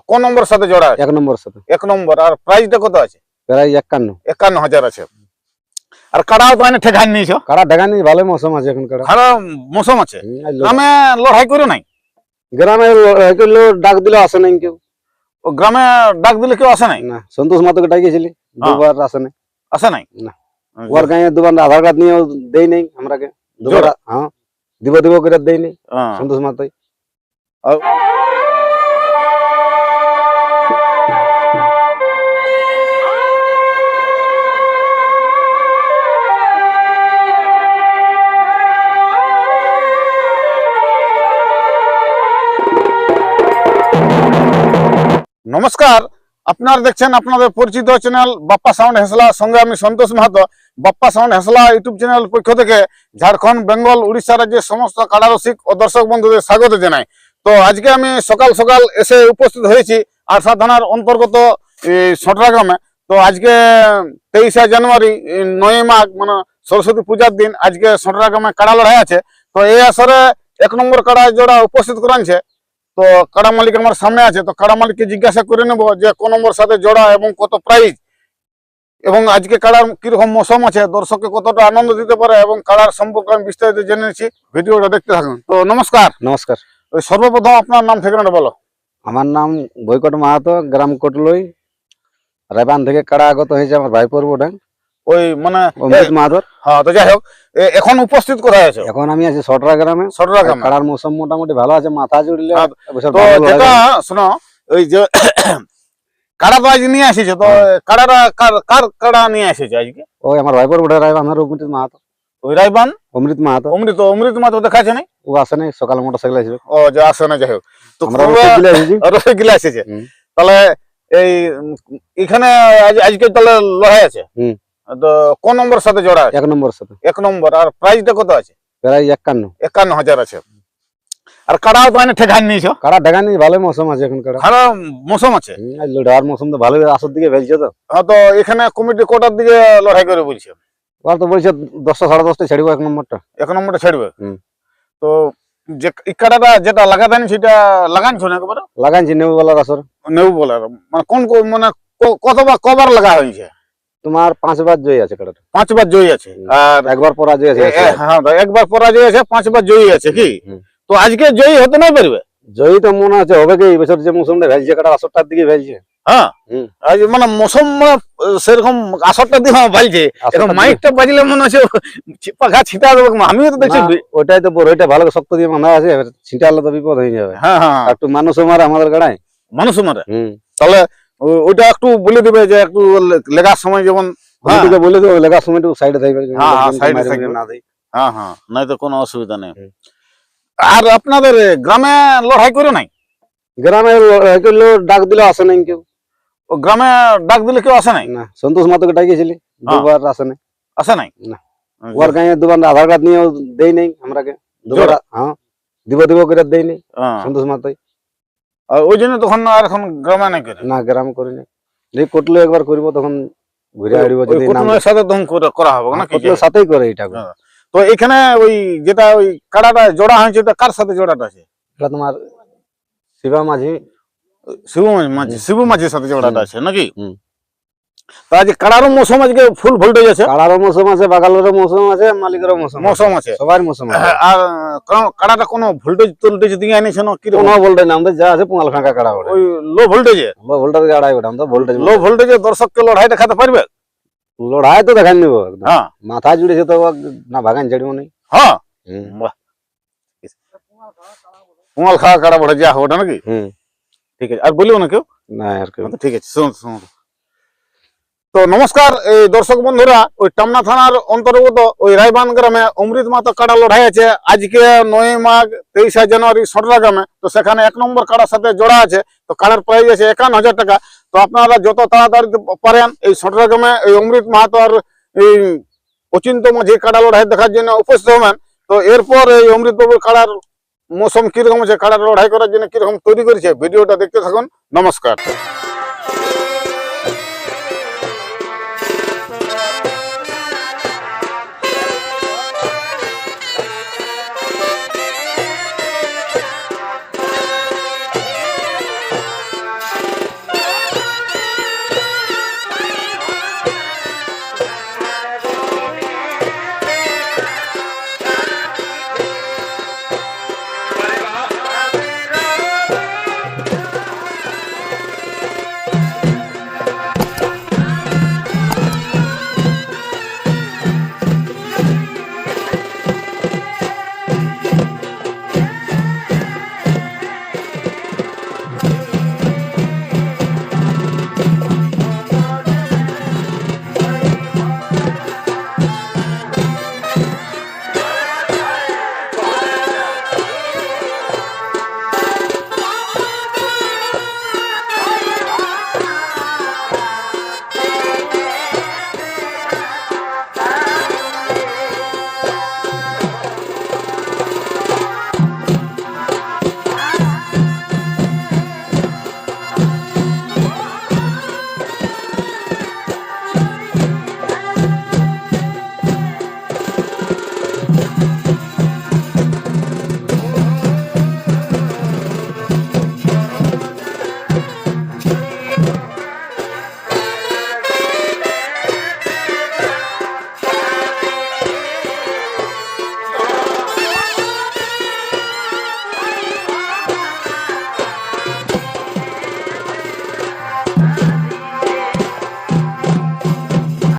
কোন নম্বর সাথে জোড়া এক নম্বর সাথে। এক নম্বর আর প্রাইসটা কত আছে? প্রায় একান্ন। একান্ন হাজার আছে। আর কাড়াও তো এনে ঠেকান নিয়েছ? কাড়া দেখা নেই ভালো মৌসুম আছে এখন কারা ভালো মৌসুম আছে? গ্রামে লড়াই করে নাই? গ্রামে লো- লোক ডাক দিলে আসে নাই কেউ। ও গ্রামে ডাক দিলে কেউ আসে নাই? না সন্তোষ মাতকে ডাকিয়েছিলি দুবার আসে নাই। আসে নাই? না। ওর গায়ে দুবার আধার কার্ড নিয়ে দেই নাই আমরাকে। দুবার? হ্যাঁ দিব দিব করে দেই নাই হ্যাঁ। সন্তোষ মাতাই নমস্কার। আপনারা দেখছেন আপনাদের পরিচিত চ্যানেল বাপ্পা সাউন্ড হেসলা। সঙ্গে আমি Santosh Mahato. Bappa sound Hesla YouTube channel পক্ষ থেকে ঝাড়খণ্ড, বেঙ্গল, উড়িষ্যা রাজ্যের সমস্ত কাড়ারসিক ও দর্শক বন্ধুদের স্বাগত জানাই। তো আজকে আমি সকাল সকাল এসে উপস্থিত হয়েছি আরসা থানার অন্তর্গত সটরা গ্রামে। তো আজকে তেইশে জানুয়ারি নয় মাঘ মানে সরস্বতী পূজার দিন আজকে সটরা গ্রামে কাড়া লড়াই আছে। তো এই আসরে এক নম্বর কাড়া জোড়া উপস্থিত করাচ্ছে তো কাড়া মালিক আমার সামনে আছে তো কাড়া মালিককে জিজ্ঞাসা করে নেব যে কোন নম্বর সাথে জোড়া এবং কত প্রাইস এবং আজকে কাড়ার কীরকম মৌসুম আছে দর্শককে কতটা আনন্দ দিতে পারে এবং কাড়ার সম্পর্কে আমি বিস্তারিত জেনে নিচ্ছি। ভিডিওটা দেখতে থাকুন। তো নমস্কার। নমস্কার। ওই সর্বপ্রথম আপনার নাম ঠিকানাটা বলো। আমার নাম বৈকট মাহাতো গ্রাম কটলই। রায়বান থেকে কাড়া আগত হয়েছে আমার ভাইপোর বোটে। ওই মানে অমৃত মাহাতোর? হ্যাঁ তো যাই হোক এখন উপস্থিত কোথায় আছে? এখন আমি আছি সটরা গ্রামে। সটরা গ্রামে। কাড়ার মৌসুম মোটামুটি ভালো আছে মাথা জুড়লে হ্যাঁ, তো যেটা শোনো ওই যে কাড়া তো আজ নিয়ে এসেছে? তো কাড়াটা কার কাড়া নিয়ে এসেছে আজকে? ওই আমার ভাইপোর রায়বান অমৃত মাহাতো ওই রাইবান অমৃত মাহাতো অমৃত অমৃত মা তো দেখাচ্ছে নাই ও আসে নাই সকালে মোটর সাইকেল আসবে। ও যে আসে না যাই হোক। তো আমরা এসেছে। তাহলে এই এখানে আজকে তাহলে লড়াই আছে? হুম। তো কোন নম্বর সাথে জোড়া আছে? এক নম্বর সাথে। এক নম্বর আর প্রাইসটা কত আছে? প্রায় একান্ন। একান্ন হাজার আছে। আর কাড়াও তো এনে ঠেকান নিয়েছ? কাড়া দেখা নেই ভালো মৌসুম আছে এখন কাড়া। ভালো মৌসুম আছে? লড়ার মৌসুম তো ভালো আসর দিকে ফেলছে তো। হ্যাঁ, তো এখানে কমিটি কোটার দিকে লড়াই করে বলছে। ওরা তো বলছে দশটা সাড়ে দশটা ছেড়বো এক নম্বরটা। এক নম্বরটা ছাড়বে তো যে এই কাড়াটা যেটা লাগাতেন সেটা লাগানছ না একবারে লাগাইছি নেবুবেলার আসর। নেব বলে মানে কোন কোন- মানে কতবার কবার লাগা হয়েছে? তোমার পাঁচবার জয়ী আছে পাঁচবার জয়ী আছে। আর একবার পরাজয় আছে এ- হ্যাঁ একবার পরাজয় আছে পাঁচবার জয়ী আছে কি? তো আজকে জয়ী হতে নাই পারবে? জয়ী তো মনে আছে হবে কি? যে মৌসুমটা ফেলছে কাটা আসরটার দিকে ফেলছে। হ্যাঁ। মানে মৌসুম মানে, সেরকম আসরটা দিয়ে হ্যাঁ বাজছে এখন মাইকটা বাজলে মনে হচ্ছে পাখা ছিটা দেবো। আমিও তো দেখছি ওইটাই তো বড় ওইটা ভালো শক্ত দিয়ে আছে ছিটালে তো বিপদ হয়ে যাবে। হ্যাঁ হ্যাঁ। একটু মানুষ মারে আমাদের গাড়ায়। মানুষ মারে। তাহলে ওইটা একটু বলে দিবে যে একটু লেগার সময় যেমন হ্যাঁ। বলে দেবো লেখার সময় একটু সাইডে থাকবে হ্যাঁ, হ্যাঁ, দেয়। হ্যাঁ হ্যাঁ নাই তো কোনো অসুবিধা নেই। আর আপনাদের গ্রামে লড়াই করে নাই? গ্রামে লো- লোক ডাক দিলে আসে নাই কেউ। ও গ্রামে ডাক দিলে কেউ আসে নাই? না সন্তোষ মাতকে ডাকিয়েছিলি দুবার আসে নাই। আসে নাই? না। ওর গায়ে দুবার আধার কার্ড নিয়ে দেই নাই আমরাকে। দুবার হ্যাঁ দিব দিব করে দেই নাই। সন্তোষ মাতাই। আর ওই জন্য তখন আর এখন গ্রামে নাই করে। না গ্রাম করি না যদি কটলো একবার করিব তখন ঘুরে আসব যদি কুটুমের সাথে তখন করা হবে না কটলোর সাথেই করে এটা হ্যাঁ। তো এখানে ওই যেটা ওই কাড়াটা জোড়া হয়েছে ওটা কার সাথে জোড়াটা আছে? এটা তোমার শিবা মাঝি। শিবু মাঝি শিবু মাঝির সাথে জোড়াটা আছে নাকি? আজ কাড়ারও মৌসুম আজকে ফুল ভোল্টেজ আছে। কাড়ারও মৌসুম আছে বাগালেরও মৌসুম আছে মালিকেরও মৌসুম মৌসুম আছে। সবার মৌসুম আছে। হ্যাঁ, আর কাড়াটা কোনো ভোল্টেজ টোল্টেজ দিয়ে আনিছে না কীরকম কোনো ভোল্টেজ না আমাদের যা আছে পুঙ্গাল ফাঁকা কাড়া ওটা ওই লো ভোল্টেজে ভোল্টেজ গাড়াই ওটা আমাদের ভোল্টেজ লো ভোল্টেজে দর্শককে লড়াই দেখাতে পারবে? লড়াই তো দেখাই নিব হ্যাঁ। মাথা জুড়েছে তো না ভাগান ছেড়ব নেই হ্যাঁ। কুমাল খাওয়া কাড়া বড় যা ওটা নাকি? হুম। ঠিক আছে। আর বলিও না কেউ? না আর কেউ আচ্ছা, ঠিক আছে শুনুন শুনুন তো নমস্কার, এই দর্শক বন্ধুরা, ওই টামনা থানার অন্তর্গত ওই রায়বান গ্রামে অমৃত মাতা কাড়া লড়াই আছে। আজকে নয় মাঘ তেইশে জানুয়ারি সটরা গ্রামে। তো সেখানে এক নম্বর কাড়ার সাথে জোড়া আছে। তো কাড়ার প্রাইস আছে একান্ন হাজার টাকা। তো আপনারা যত তাড়াতাড়ি পারেন এই সটরা গ্রামে এই অমৃত মাহাতো আর এই অচিন্ত মাঝি কাড়া লড়াই দেখার জন্য উপস্থিত হবেন। তো এরপর এই অমৃত বাবুর কাড়ার মৌসুম কীরকম আছে কাড়ার লড়াই করার জন্য কীরকম তৈরি করেছে, ভিডিওটা দেখতে থাকুন। নমস্কার।